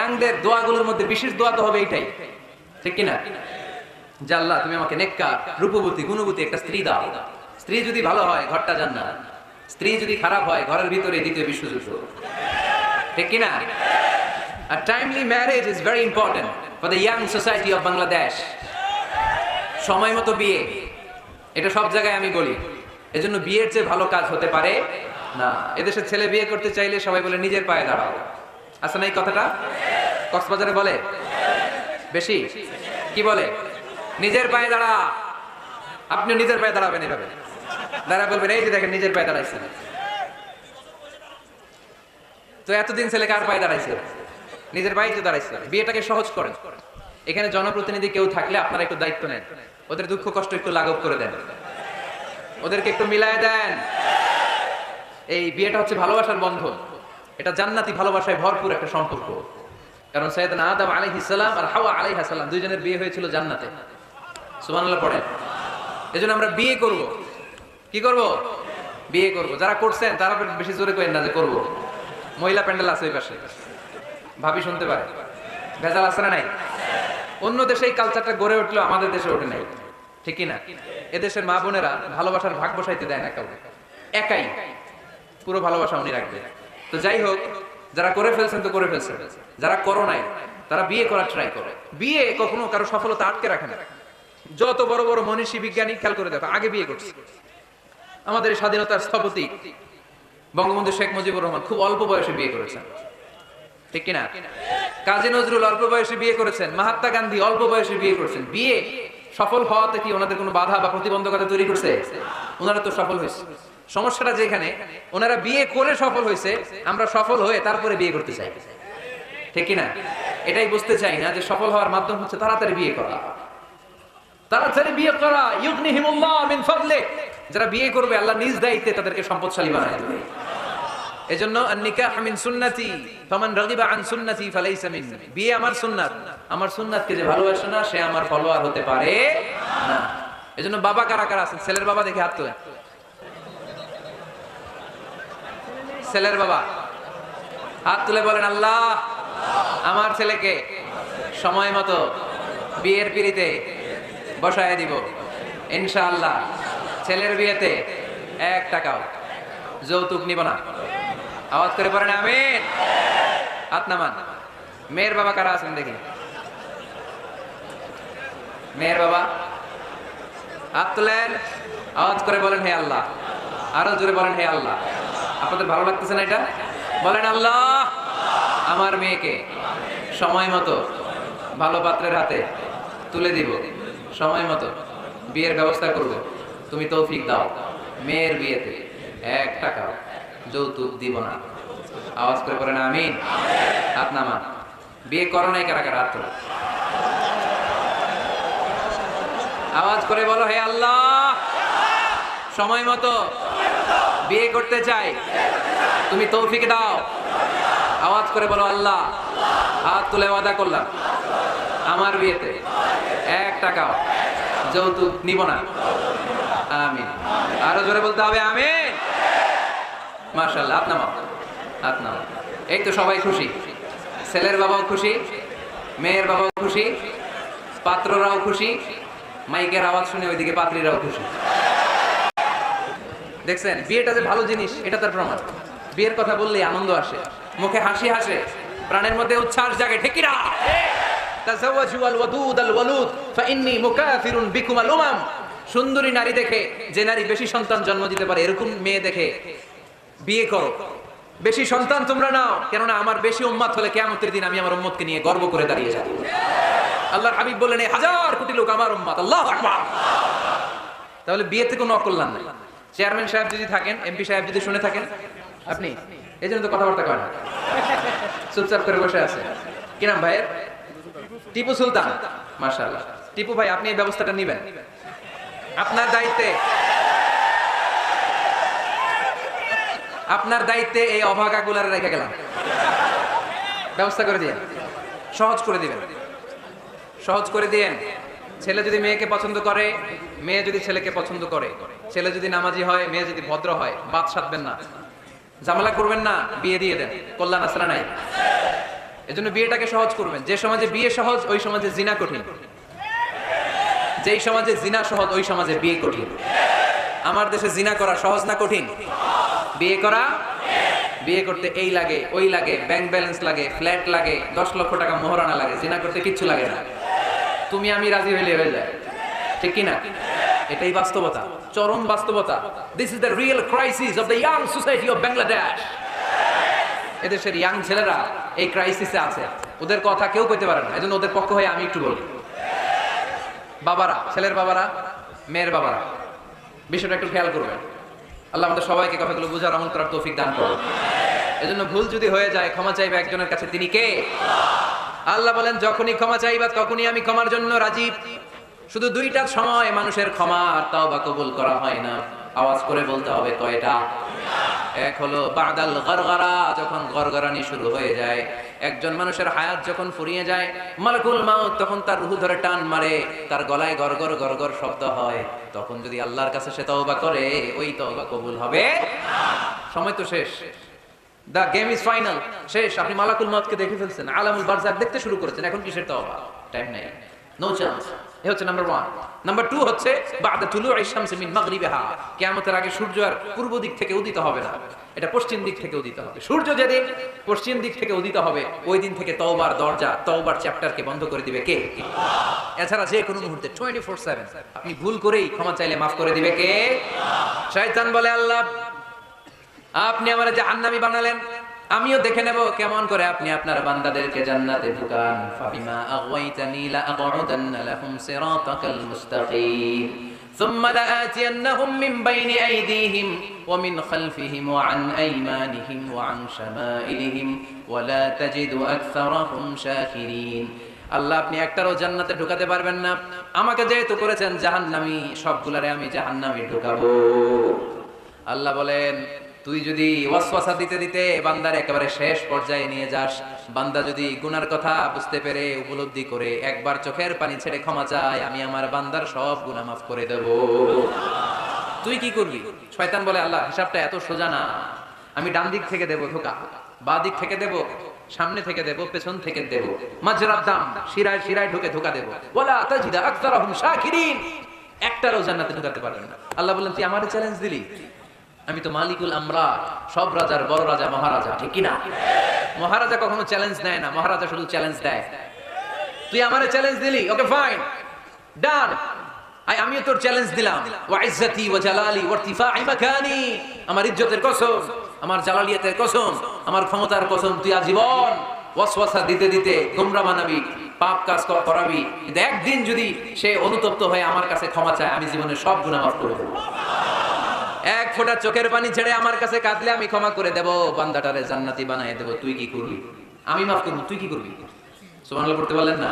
ইয়াংদের দোয়াগুলোর মধ্যে বিশেষ দোয়া তো হবে এটাই ঠিক কিনা? যে আল্লাহ, তুমি আমাকে নেককার, রূপবতী, গুণবতী একটা স্ত্রী দাও। স্ত্রী যদি ভালো হয়, ঘরটা জান্নাত। স্ত্রী যদি খারাপ হয়, ঘরের ভিতরে দ্বিতীয় বিশ্বযুদ্ধ। ঠিক কিনা? A timely marriage is very important for the young society of Bangladesh. সময় মতো বিয়ে। এটা সব জায়গায় আমি বলি। এজন্য বিয়ের চেয়ে ভালো কাজ হতে পারে না। এদেশের ছেলে বিয়ে করতে চাইলে সবাই বলে, নিজের পায়ে দাঁড়াও। না এই কথাটা? কক্সবাজারে বলে? বেশি? কি বলে? নিজের পায়ে দাঁড়া। আপনি নিজের পায়ে দাঁড়াবেন এভাবে। দাঁড়া বলবেন, এই যে দেখেন, নিজের পায়ে দাঁড়াইছেন তো এতদিন ছেলে কার পায়ে দাঁড়াইছে? নিজের পায়ে তো দাঁড়াইছে। বিয়েটাকে সহজ করেন। এখানে জনপ্রতিনিধি কেউ থাকলে আপনারা একটু দায়িত্ব নেন। ওদের দুঃখ, কষ্ট একটু লাঘব করে দেন। ওদেরকে একটু মিলায় দেন। এই বিয়েটা হচ্ছে ভালোবাসার বন্ধন। এটা জান্নাতি ভালোবাসায় ভরপুর একটা সম্পর্ক। কারণ সৈয়দনা আদম আলাইহিস সালাম আর হাওয়া আলাইহিস সালাম দুইজনের বিয়ে হয়েছিল জান্নাতে। সুবহানাল্লাহ, পড়েন। এজন্য আমরা বিয়ে করব। কি করব? বিয়ে করব। যারা করছেন, তারা বেশি জোরে করেন না যে করব। মহিলা প্যান্ডেল আছে ওই পাশে। ভাবি শুনতে পারে। ভেজাল আছে না নাই? অন্য দেশে এই কালচারটা গড়ে উঠলেও আমাদের দেশে ওঠে নাই। ঠিক না এদেশের মা বোনেরা ভালোবাসার ভাগ বসাইতে দেয় না কাউকে। একাই। পুরো ভালোবাসা উনি রাখবে। তো যাই হোক যারা করে ফেলছেন তো করে ফেলছেন। যারা করো নাই, তারা বিয়ে করার ট্রাই করে। বিয়ে কখনো কারও সফলতা আটকে রাখে না। যত বড় বড় মনীষী, বিজ্ঞানী, খেয়াল করে দেখো, আগে বিয়ে করছে। আমাদের স্বাধীনতার স্থপতি বঙ্গবন্ধু শেখ মুজিবুর রহমান খুব অল্প বয়সে বিয়ে করেছেন। ঠিক কিনা? কাজী নজরুল অল্প বয়সে বিয়ে করেছেন। মহাত্মা গান্ধী অল্প বয়সে বিয়ে করেছেন। বিয়ে সফল হওয়াতে কি ওনাদের কোনো বাধা বা প্রতিবন্ধকতা তৈরি করছে? ওনারা তো সফল হয়েছে। সমস্যাটা যেখানে ওনারা বিয়ে করে সফল হয়েছে, আমরা সফল হয়ে তারপরে বিয়ে করতে চাই। ঠিক কিনা? এটাই বুঝতে চাই না যে সফল হওয়ার মাধ্যম হচ্ছে তাড়াতাড়ি বিয়ে করা। তাড়াতাড়ি বিয়ে করা, ইউগনিহিমুল্লাহ মিন ফাদলে যারা বিয়ে করবে, আল্লাহ নিজ দায়িত্বে তাদেরকে সম্পদশালী বানায় দেবে। এজন্য নিকাহ মিন সুন্নতি, ফামান রাগিবা আন সুন্নতি ফালাইসা মিন্নি বিয়ে আমার সুন্নাত, আমার সুন্নাতকে যে ভালোবাসে না, সে আমার ফলোয়ার হতে পারে না। এজন্য বাবা কারা কারা আছেন? ছেলের বাবা দেখে হাত তোলেন। ছেলের বাবা, হাত তুলে বলেন, আল্লাহ, আমার ছেলেকে সময় মতো বিয়ের পিড়িতে বসায় দিব। ইনশাআল্লাহ, ছেলের বিয়েতে এক টাকাও যৌতুক নিব না। আওয়াজ করে পড়েন, আমিন। হাত নামান। মেয়ের বাবা কারা আছেন দেখি? মেয়ের বাবা? হাত তুলেন। আওয়াজ করে বলেন, হে আল্লাহ। আরও জোরে বলেন, হে আল্লাহ। আপনাদের ভালো লাগতেছে না এটা? বলেন, আল্লাহ। আমার মেয়েকে সময় মতো ভালো পাত্রের হাতে তুলে দিব। সময় মতো বিয়ের ব্যবস্থা করব। তুমি তৌফিক দাও। মেয়ের বিয়েতে এক টাকা যৌতুক দিব না। আওয়াজ করে বলেন, আমিন। হাত নামা বিয়ে করো নাই কারা কারা? হাত আওয়াজ করে বলো, হে আল্লাহ! সময় মতো বিয়ে করতে চাই। তুমি তৌফিক দাও। আওয়াজ করে বলো, আল্লাহ! হাত তুলে ওয়াদা করলাম। আমার বিয়েতে এক টাকাও যৌতুক নিব না। আমিন। আরও জোরে বলতে হবে, আমিন। মার্শাল্লাহ হাত নামাও হাত নামাও এই তো সবাই খুশি। ছেলের বাবাও খুশি, মেয়ের বাবাও খুশি, পাত্ররাও খুশি, মাইকের আওয়াজ শুনে ওইদিকে পাত্রীরাও খুশি। দেখছেন, বিয়েটা যে ভালো জিনিস, এটা তার প্রমাণ। বিয়ের কথা বললেই আনন্দ আসে, মুখে হাসি হাসে, প্রাণের মধ্যে উচ্ছ্বাস জাগে ঠিকিরা তাজাওয়াজু আল ওয়াদুদ আল ওয়ালুদ ফাইন্নী মুকাফিরুন বিকুম আল উমাম। সুন্দরী নারী দেখে, যে নারী বেশি সন্তান জন্ম দিতে পারে, এরকম মেয়ে দেখে বিয়ে করো। বেশি সন্তান তোমরা নাও, কেননা আমার বেশি উম্মাত হলে কেয়ামতের দিন আমি আমার উম্মতকে নিয়ে গর্ব করে দাঁড়িয়ে যাব। আল্লাহর হাবিব বললেন হাজার কোটি লোক আমার উম্মাত, আল্লাহ তাহলে বিয়েতে কোনো অকল্যাণ নাই। চেয়ারম্যান সাহেব যদি থাকেন, এমপি সাহেব যদি শুনে থাকেন, আপনি এই জন্য তো কথাবার্তা করেন। চুপচাপ করে বসে আছে। কি নাম ভাইয়ের? টিপু সুলতান। মার্শাল্লাহ টিপু ভাই, আপনি এই ব্যবস্থাটা নিবেন। আপনার দায়িত্বে আপনার দায়িত্বে এই অভাগাগুলার রেখে গেলাম। ব্যবস্থা করে দিয়ে সহজ করে দিবেন। সহজ করে দিয়েন। ছেলে যদি মেয়েকে পছন্দ করে, মেয়ে যদি ছেলেকে পছন্দ করে, ছেলে যদি নামাজি হয়, মেয়ে যদি ভদ্র হয় বাদ সাধবেন না। ঝামেলা করবেন না, বিয়ে দিয়ে দেন। কল্যাণ আসরা নাই? এজন্য বিয়েটাকে সহজ করবেন। যে সমাজে বিয়ে সহজ, ওই সমাজে জিনা কঠিন। যেই সমাজে জিনা সহজ, ওই সমাজে বিয়ে কঠিন। আমার দেশে জিনা করা সহজ না কঠিন? বিয়ে করা? বিয়ে করতে এই লাগে, ওই লাগে ব্যাংক ব্যালেন্স লাগে ফ্ল্যাট লাগে, দশ লক্ষ টাকা মোহরানা লাগে, জিনা করতে কিচ্ছু লাগে না। তুমি আমি রাজি হইলে হয়ে যায়। ঠিক কিনা? এটাই বাস্তবতা, চরম বাস্তবতা। This is the real crisis of the young society of Bangladesh এদেশের ইয়াং ছেলেরা এই ক্রাইসিসে আছে। ওদের কথা কেউ কইতে পারে না, এজন্য ওদের পক্ষ হয়ে আমি একটু বলি। বাবারা, ছেলের বাবারা, মেয়ের বাবারা, বিষয়টা একটু খেয়াল করবেন। আল্লাহ আমাদের সবাইকে কথাগুলো বুঝার আমল করার তৌফিক দান করুন। এজন্য ভুল যদি হয়ে যায়, ক্ষমা চাইবে একজনের কাছে, তিনি কে? আল্লাহ বলেন, যখনই ক্ষমা চাইবা, তখনই আমি ক্ষমার জন্য রাজি। শুধু দুইটা সময় মানুষের ক্ষমা আর তাও বা কবুল করা হয় না। আওয়াজ করে বলতে হবে কয়টা? এক হলো বাদাল গরগরা গরগরানি শুরু হয়ে যায়। একজন মানুষের হায়াত যখন ফুরিয়ে যায়, মালাকুল মাউত তখন তার রুহু ধরে টান মারে, তার গলায় গরগর গরগর শব্দ হয়। তখন যদি আল্লাহর কাছে সে তওবা করে, ওই তওবা কবুল হবে সময় তো শেষ। দা গেম ইজ ফাইনাল শেষ। আপনি মালাকুল মাউতকে দেখে ফেলছেন। আলামুল বারজাক দেখতে শুরু করেছেন। এখন কিসের তওবা? টাইম নেই। নো চান্স এ হচ্ছে নাম্বার ওয়ান নাম্বার টু হচ্ছে মাগরিবিহা। আগে সূর্য আর পূর্ব দিক থেকে উদিত হবে না। এটা পশ্চিম দিক থেকে উদিত হবে। সূর্য যেদিন পশ্চিম দিক থেকে উদিত হবে, ওই দিন থেকে তওবার দরজা, তওবার চ্যাপ্টারকে বন্ধ করে দিবে কে? এছাড়া যে কোনো মুহূর্তে টোয়েন্টি ফোর সেভেন আপনি ভুল করেই ক্ষমা চাইলে মাফ করে দিবে কে? শয়তান বলে, আল্লাহ, আপনি আমার জাহান্নামী বানালেন। আমিও দেখে নেব কেমন করে আপনি আপনার বান্দাদেরকে জান্নাতে ঢুকান ফাবিমা আগাইতানি লা আকুদান্না লাহুম সিরাতাকাল মুস্তাকিম ثم لآتينهم من بين أيديهم ومن خلفهم وعن أيمانهم وعن شمائلهم ولا تجد أكثرهم شاكرين আল্লাহ আপনি একটারও জান্নাতে ঢুকাতে পারবেন না আমাকে যেহেতু করেছেন জাহান্নামী সবগুলারে আমি জাহান্নামে ঢুকাবো আল্লাহ বলেন তুই যদি ওয়াসওয়াসা দিতে দিতে বান্দার একেবারে শেষ পর্যায়ে নিয়ে যাস, বান্দা যদি গুনার কথা বুঝতে পেরে উপলব্ধি করে একবার চোখের পানি ছেড়ে ক্ষমা চায়, আমি আমার বান্দার সব গুনাহ মাফ করে দেব। তুই কি করবি? শয়তান বলে, আল্লাহ, হিসাবটা এত সোজা না। আমি ডান দিক থেকে দেব ধোকা, বা দিক থেকে দেব, সামনে থেকে দেব, পেছন থেকে দেব। মাজরাব দাম, শিরায় শিরায় ঢুকে ধোকা দেব। ওয়ালা তাজিদা আকতারাহুম শাকিরিন। একটারও জান্নাতে ঢুকাতে পারবেন না। আল্লাহ বললেন, তুই আমারে চ্যালেঞ্জ দিলি? আমি তো মালিকুল আমরা, সব রাজার বড় রাজা, মহারাজা, ঠিক না মহারাজা কখনো চ্যালেঞ্জ নেয় না, মহারাজা শুধু চ্যালেঞ্জ দেয়। তুই আমারে চ্যালেঞ্জ দিলি ওকে ফাইন ডান আমিও তোর চ্যালেঞ্জ দিলাম। ওয়া ইজ্জতি ওয়া জালালি ওয়া ইরতিফাই মাকানি, আমার ইজ্জতের কসম, আমার জালালিয়াতের কসম, আমার ক্ষমতার কসম, তুই আজীবন ওয়াসওয়াসা দিতে দিতে গোমরা বানাবি পাপ কাজ কর- করাবি। কিন্তু একদিন যদি সে অনুতপ্ত হয়ে আমার কাছে ক্ষমা চায়, আমি জীবনে সব গুনাহ মাফ করে এক ফোঁটা চোখের পানি ছেড়ে আমার কাছে কাঁদলে আমি ক্ষমা করে দেব, বান্দাটারে জান্নাতি বানাই দেব। তুই কি করবি? আমি মাফ করব, তুই কি করবি? সুবহানাল্লাহ, পড়তে পারলেন না?